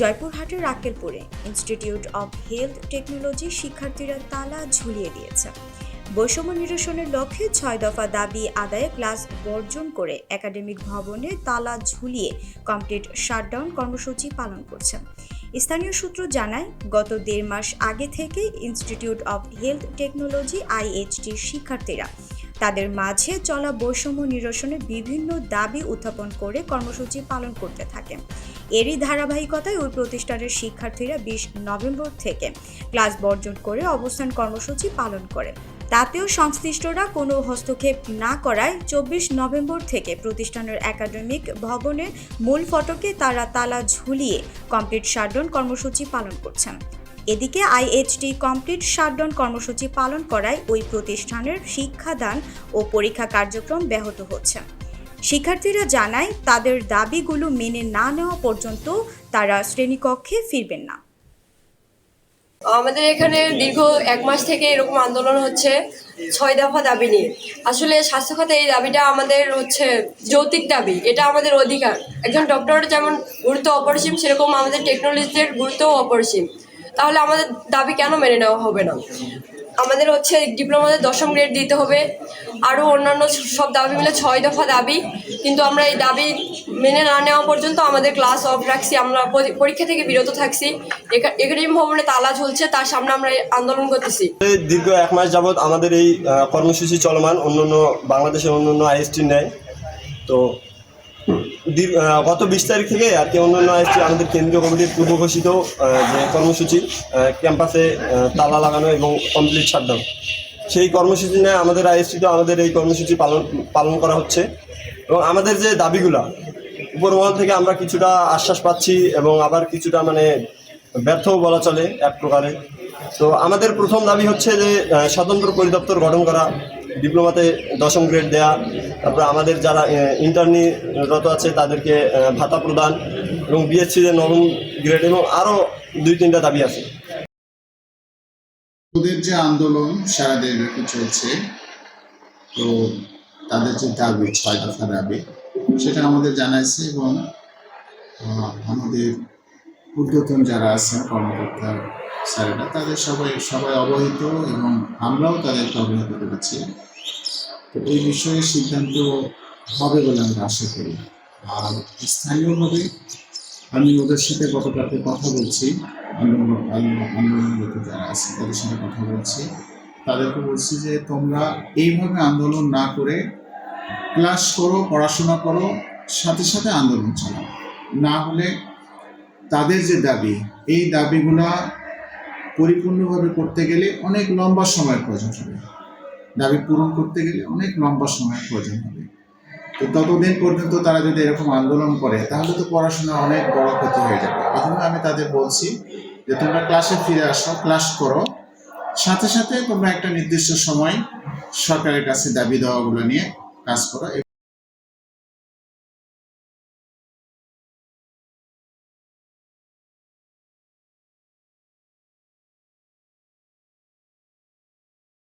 জয়পুরহাটের আক্কেলপুরে institute of health technology শিক্ষার্থীরা তালা ঝুলিয়ে দিয়েছে। বৈষম্য নিরসনের লক্ষ্যে ছয় দফা দাবি আদায়ে ক্লাস বর্জন করে একাডেমিক ভবনে তালা ঝুলিয়ে কমপ্লিট শাটডাউন কর্মসূচি পালন করছে স্থানীয় সূত্র জানায়, গত দেড় মাস আগে থেকে ইনস্টিটিউট অব হেলথ টেকনোলজি আইএইচটির শিক্ষার্থীরা তাদের মাঝে চলা বৈষম্য নিরসনে বিভিন্ন দাবি উত্থাপন করে কর্মসূচি পালন করতে থাকে। এরই ধারাবাহিকতায় ওই প্রতিষ্ঠানের শিক্ষার্থীরা বিশ নভেম্বর থেকে ক্লাস বর্জন করে অবস্থান কর্মসূচি পালন করে। তাতেও সংশ্লিষ্টরা কোনো হস্তক্ষেপ না করায় চব্বিশ নভেম্বর থেকে প্রতিষ্ঠানের একাডেমিক ভবনের মূল ফটকে তারা তালা ঝুলিয়ে কমপ্লিট শাটডাউন কর্মসূচি পালন করছেন। এদিকে আইএইচটি কমপ্লিট শাটডাউন কর্মসূচি পালন করায় ওই প্রতিষ্ঠানের শিক্ষাদান ও পরীক্ষা কার্যক্রম ব্যাহত হচ্ছে। শিক্ষার্থীরা জানায়, তাদের দাবিগুলো মেনে না নেওয়া পর্যন্ত তারা শ্রেণীকক্ষে ফিরবেন না। আমাদের এখানে দীর্ঘ এক মাস থেকে এরকম আন্দোলন হচ্ছে, ছয় দফা দাবি নিয়ে। আসলে স্বাস্থ্য খাতে এই দাবিটা আমাদের হচ্ছে যৌতিক দাবি, এটা আমাদের অধিকার। একজন ডক্টর যেমন গুরুত্ব অপরিসীম, সেরকম আমাদের টেকনোলজিদের গুরুত্বও অপরিসীম। তাহলে আমাদের দাবি কেন মেনে নেওয়া হবে না? আমাদের হচ্ছে ডিপ্লোমাতে দশম গ্রেড দিতে হবে, আরও অন্যান্য সব দাবি মিলে ছয় দফা দাবি, কিন্তু আমরা এই দাবি মেনে না নেওয়া পর্যন্ত আমাদের ক্লাস অফ রাখছি, আমরা পরীক্ষা থেকে বিরত থাকছি। একা- একাডেমি ভবনে তালা ঝুলছে, তার সামনে আমরা আন্দোলন করতেছি। দীর্ঘ এক মাস যাবৎ আমাদের এই কর্মসূচি চলমান, অন্যান্য বাংলাদেশের অন্যান্য আইএসটি নেয়। তো গত বিশ তারিখ থেকে আর কি অন্যান্য আইএসটি আমাদের কেন্দ্রীয় কমিটির পূর্ব ঘোষিত যে কর্মসূচি ক্যাম্পাসে তালা লাগানো এবং কমপ্লিট শাটডাউন। সেই কর্মসূচি নিয়ে আমাদের আইএসটিতেও আমাদের এই কর্মসূচি পালন পালন করা হচ্ছে। এবং আমাদের যে দাবিগুলা উপরমহল থেকে আমরা কিছুটা আশ্বাস পাচ্ছি এবং আবার কিছুটা মানে ব্যর্থও বলা চলে এক প্রকারে। তো আমাদের প্রথম দাবি হচ্ছে যে স্বতন্ত্র পরিদপ্তর গঠন করা ডিপ্লোমাতে দশম গ্রেড দেয়া, তারপরে আমাদের যারা ইন্টার্নিরত আছে, তাদেরকে ভাতা প্রদান এবং বিএসসিতে নবম গ্রেড এবং আরও দুই তিনটা দাবি আছে। ওদের যে আন্দোলন সারা দেশব্যাপী চলছে, তো তাদের যে দাবি, ছয় দফা দাবি, সেটা আমাদের জানাইছে এবং আমাদের ঊর্ধ্বতন যারা আছেন, কর্মকর্তা স্যারেরা, তাদের সবাই সবাই অবহিত এবং আমরাও তাদেরকে অবহিত করেছি। তো এই বিষয়ে সিদ্ধান্ত হবে বলে আমরা আশা করি। আর স্থানীয়ভাবে আমি ওদের সাথে গতকালকে কথা বলছি। আন্দোলন আন্দোলন- আন্দোলনরত যারা আছে, তাদের সাথে কথা বলছি। তাদেরকে বলছি যে, তোমরা এইভাবে আন্দোলন না করে ক্লাস করো, পড়াশোনা করো, সাথে সাথে আন্দোলন চালাও। না হলে তাদের যে দাবি, এই দাবিগুলা পরিপূর্ণভাবে করতে গেলে অনেক লম্বা সময়ের প্রয়োজন হবে। দাবি পূরণ করতে গেলে অনেক লম্বা সময় প্রয়োজন হবে। তো ততদিন পর্যন্ত তারা যদি এরকম আন্দোলন করে, তাহলে তো পড়াশোনা অনেক বড় ক্ষতি হয়ে যাবে। প্রথমে আমি তাদের বলছি যে, তোমরা ক্লাসে ফিরে আসো ক্লাস করো। সাথে সাথে তোমরা একটা নির্দিষ্ট সময় সরকারের কাছে দাবি দেওয়াগুলো নিয়ে কাজ করো।